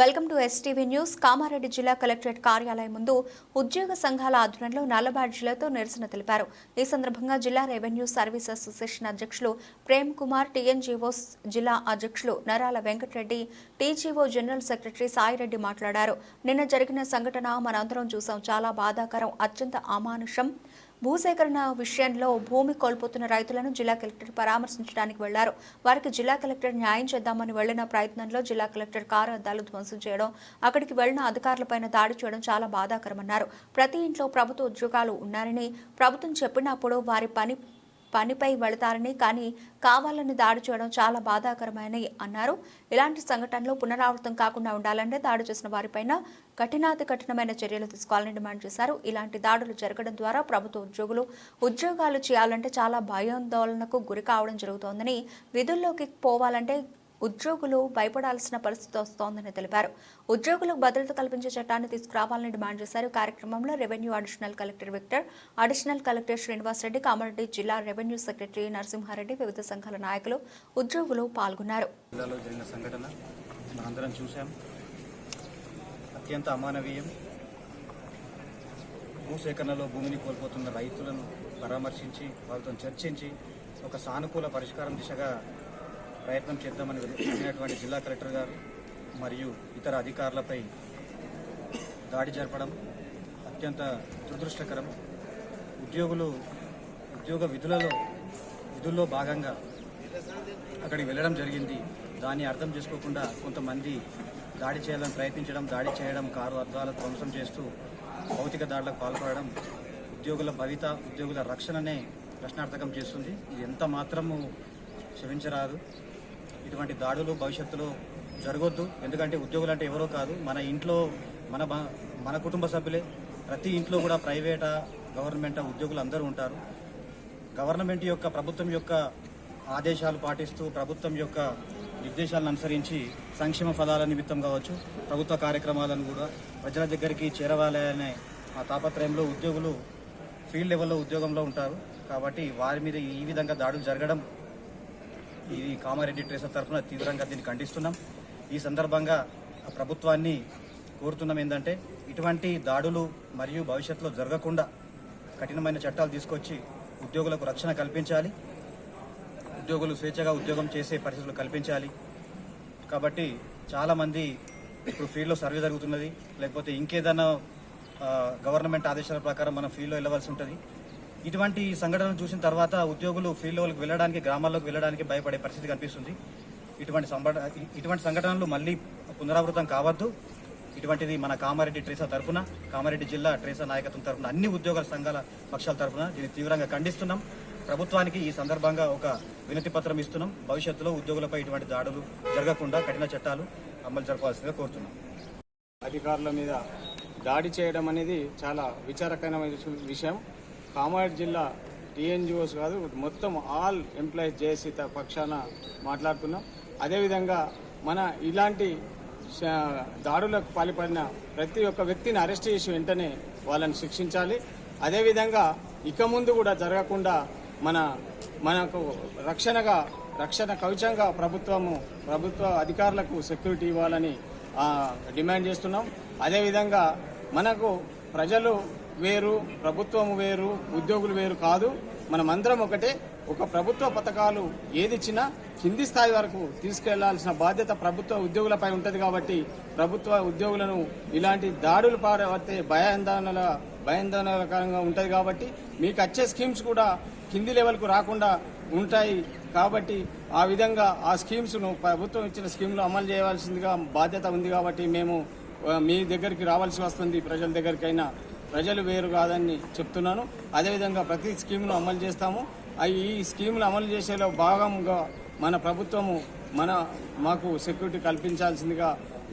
Welcome to STV news. Kamareddy జిల్లా collectorate కార్యాలయం ముందు ఉద్యోగ సంఘాల ఆధ్వర్యంలో నల్ల బ్యాడ్జీలతో నిరసన తెలిపారు. ఈ సందర్భంగా జిల్లా రెవెన్యూ సర్వీస్ అసోసియేషన్ అధ్యక్షులు ప్రేమ్ కుమార్ టీఎన్జీఓ జిల్లా అధ్యక్షులు Narala Venkatareddy TGO general secretary Saireddy మాట్లాడారు. నిన్న జరిగిన సంఘటన మనందరం చూసాం. చాలా బాధాకరం అత్యంత అమానుషం భూసేకరణ విషయంలో భూమి కోల్పోతున్న రైతులను జిల్లా కలెక్టర్ పరామర్శించడానికి వెళ్ళారు. వారికి జిల్లా కలెక్టర్ న్యాయం చేద్దామని వెళ్ళిన ప్రయత్నంలో జిల్లా కలెక్టర్ కారు అద్దాలు ధ్వంసం చేయడం అక్కడికి వెళ్ళిన అధికారులపైన దాడి చేయడం చాలా బాధాకరమన్నారు. ప్రతి ఇంట్లో ప్రభుత్వ ఉద్యోగాలు ఉన్నారని ప్రభుత్వం చెప్పినప్పుడు వారి పని పనిపై వెళతారని కానీ కావాలని దాడి చేయడం చాలా బాధాకరమని అన్నారు. ఇలాంటి సంఘటనలు పునరావృతం కాకుండా ఉండాలంటే దాడి చేసిన వారిపైన కఠినాతి కఠినమైన చర్యలు తీసుకోవాలని డిమాండ్ చేశారు. ఇలాంటి దాడులు జరగడం ద్వారా ప్రభుత్వ ఉద్యోగులు ఉద్యోగాలు చేయాలంటే చాలా భయాందోళనకు గురి కావడం జరుగుతోందని విధుల్లోకి పోవాలంటే ఉద్యోగులు భయపడాల్సిన పరిస్థితి వస్తోందని తెలిపారు. ఉద్యోగులకు భద్రత కల్పించే చట్టాన్ని తీసుకురావాలని డిమాండ్ చేశారు. కార్యక్రమంలో revenue additional collector Victor additional collector Srinivasareddy Kamareddy జిల్లా రెవెన్యూ సెక్రటరీ నరసింహారెడ్డి వివిధ సంఘాల నాయకులు ఉద్యోగులు పాల్గొన్నారు. చూశాం. అత్యంత అమానవీయం. భూసేకరణలో భూమిని కోల్పోతున్న రైతులను పరామర్శించి వాళ్ళతో చర్చించి ఒక సానుకూల పరిష్కారం దిశగా ప్రయత్నం చేద్దామని వెళ్ళినటువంటి జిల్లా కలెక్టర్ గారు మరియు ఇతర అధికారులపై దాడి జరపడం అత్యంత దురదృష్టకరం. ఉద్యోగులు ఉద్యోగ విధులలో విధుల్లో భాగంగా అక్కడికి వెళ్ళడం జరిగింది. దాన్ని అర్థం చేసుకోకుండా కొంతమంది దాడి చేయాలని ప్రయత్నించడం దాడి చేయడం కారు అద్దాల ధ్వంసం చేస్తూ భౌతిక దాడులకు పాల్పడడం ఉద్యోగుల భవిత ఉద్యోగుల రక్షణనే ప్రశ్నార్థకం చేస్తుంది. ఇది ఎంత మాత్రము క్షమించరాదు. ఇటువంటి దాడులు భవిష్యత్తులో జరగొద్దు. ఎందుకంటే ఉద్యోగులు అంటే ఎవరో కాదు. మన ఇంట్లో మన మన కుటుంబ సభ్యులే. ప్రతి ఇంట్లో కూడా ప్రైవేటా గవర్నమెంట్ ఉద్యోగులు అందరూ ఉంటారు. గవర్నమెంట్ యొక్క ప్రభుత్వం యొక్క ఆదేశాలు పాటిస్తూ ప్రభుత్వం యొక్క నిర్దేశాలను అనుసరించి సంక్షేమ ఫలాల నిమిత్తం కావచ్చు ప్రభుత్వ కార్యక్రమాలను కూడా ప్రజల దగ్గరికి చేరవాలనే ఆ తాపత్రయంలో ఉద్యోగులు ఫీల్డ్ లెవెల్లో ఉద్యోగంలో ఉంటారు. కాబట్టి వారి మీద ఈ విధంగా దాడులు జరగడం ఇది కామారెడ్డి ట్రేసర్ తరఫున తీవ్రంగా దీన్ని ఖండిస్తున్నాం. ఈ సందర్భంగా ప్రభుత్వాన్ని కోరుతున్నాం ఏంటంటే ఇటువంటి దాడులు మరియు భవిష్యత్తులో జరగకుండా కఠినమైన చట్టాలు తీసుకొచ్చి ఉద్యోగులకు రక్షణ కల్పించాలి. ఉద్యోగులు స్వేచ్ఛగా ఉద్యోగం చేసే పరిస్థితులు కల్పించాలి. కాబట్టి చాలామంది ఇప్పుడు ఫీల్డ్లో సర్వే జరుగుతున్నది. లేకపోతే ఇంకేదైనా గవర్నమెంట్ ఆదేశాల ప్రకారం మనం ఫీల్డ్లో వెళ్ళవలసి ఉంటుంది. ఇటువంటి సంఘటనలు చూసిన తర్వాత ఉద్యోగులు ఫీల్డ్లోకి వెళ్ళడానికి గ్రామాల్లోకి వెళ్ళడానికి భయపడే పరిస్థితి కనిపిస్తుంది. ఇటువంటి ఇటువంటి సంఘటనలు మళ్ళీ పునరావృతం కావద్దు. ఇటువంటిది మన కామారెడ్డి ట్రేసా తరఫున కామారెడ్డి జిల్లా ట్రేసా నాయకత్వం తరఫున అన్ని ఉద్యోగుల సంఘాల పక్షాల తరఫున దీన్ని తీవ్రంగా ఖండిస్తున్నాం. ప్రభుత్వానికి ఈ సందర్భంగా ఒక వినతి పత్రం ఇస్తున్నాం. భవిష్యత్తులో ఉద్యోగులపై ఇటువంటి దాడులు జరగకుండా కఠిన చట్టాలు అమలు జరపాల్సిందిగా కోరుతున్నాం. అధికారుల మీద దాడి చేయడం అనేది చాలా విచారకరమైన విషయం. కామారెడ్డి జిల్లా టీఎన్జిఓస్ కాదు మొత్తం ఆల్ ఎంప్లాయీస్ జేఏసీ పక్షాన మాట్లాడుతున్నాం. అదేవిధంగా మన ఇలాంటి దాడులకు పాల్పడిన ప్రతి ఒక్క వ్యక్తిని అరెస్ట్ చేసి వెంటనే వాళ్ళని శిక్షించాలి. అదేవిధంగా ఇక ముందు కూడా జరగకుండా మన మనకు రక్షణగా రక్షణ కవచంగా ప్రభుత్వము ప్రభుత్వ అధికారులకు సెక్యూరిటీ ఇవ్వాలని డిమాండ్ చేస్తున్నాం. అదేవిధంగా మనకు ప్రజలు వేరు ప్రభుత్వం వేరు ఉద్యోగులు వేరు కాదు. మనమందరం ఒకటే ఒక ప్రభుత్వ పథకాలు ఏదిచ్చినా కింది స్థాయి వరకు తీసుకెళ్ళాల్సిన బాధ్యత ప్రభుత్వ ఉద్యోగులపై ఉంటుంది కాబట్టి ప్రభుత్వ ఉద్యోగులను ఇలాంటి దాడులు పాడే భయాందోళనల భయాందోళనకరంగా ఉంటుంది కాబట్టి మీకు వచ్చే స్కీమ్స్ కూడా కింది లెవెల్కు రాకుండా ఉంటాయి కాబట్టి ఆ విధంగా ఆ స్కీమ్స్ను ప్రభుత్వం ఇచ్చిన స్కీమ్లు అమలు చేయవలసిందిగా బాధ్యత ఉంది కాబట్టి మేము మీ దగ్గరికి రావాల్సి వస్తుంది ప్రజల దగ్గరికైనా. ప్రజలు వేరు కాదని చెప్తున్నాను. అదేవిధంగా ప్రతి స్కీమ్ను అమలు చేస్తాము. అవి ఈ స్కీములు అమలు చేసేలో భాగంగా మన ప్రభుత్వము మన మాకు సెక్యూరిటీ కల్పించాల్సిందిగా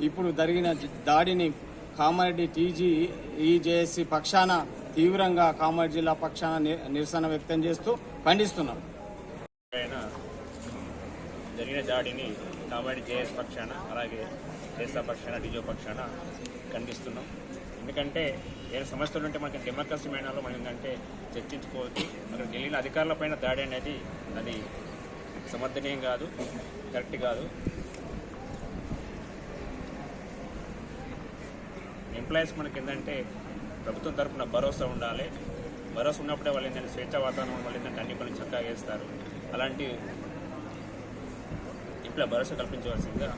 ఇప్పుడు జరిగిన దాడిని కామారెడ్డి టీజీ ఈజేఎస్సీ పక్షాన తీవ్రంగా కామారెడ్డి జిల్లా పక్షాన నిరసన వ్యక్తం చేస్తూ ఖండిస్తున్నాం. జరిగిన దాడిని కామారెడ్డి జేఎస్ పక్షాన అలాగే చేస్తా పక్షాన డిజో పక్షాన ఖండిస్తున్నాం. ఎందుకంటే వేరే సమస్యలు ఉంటే మనకి డెమోక్రసీ మేనాలో మనం ఏంటంటే చర్చించుకోవచ్చు. మరి ఢిల్లీలో అధికారులపైన దాడి అనేది అది సమర్థనీయం కాదు కరెక్ట్ కాదు. ఎంప్లాయీస్ మనకి ఏంటంటే ప్రభుత్వం తరఫున భరోసా ఉండాలి. భరోసా ఉన్నప్పుడే వాళ్ళు ఏంటంటే స్వేచ్ఛ వాతావరణం వాళ్ళు ఏంటంటే అన్ని పనులు చక్కగా చేస్తారు. అలాంటి ఇంట్లో భరోసా కల్పించవలసిందిగా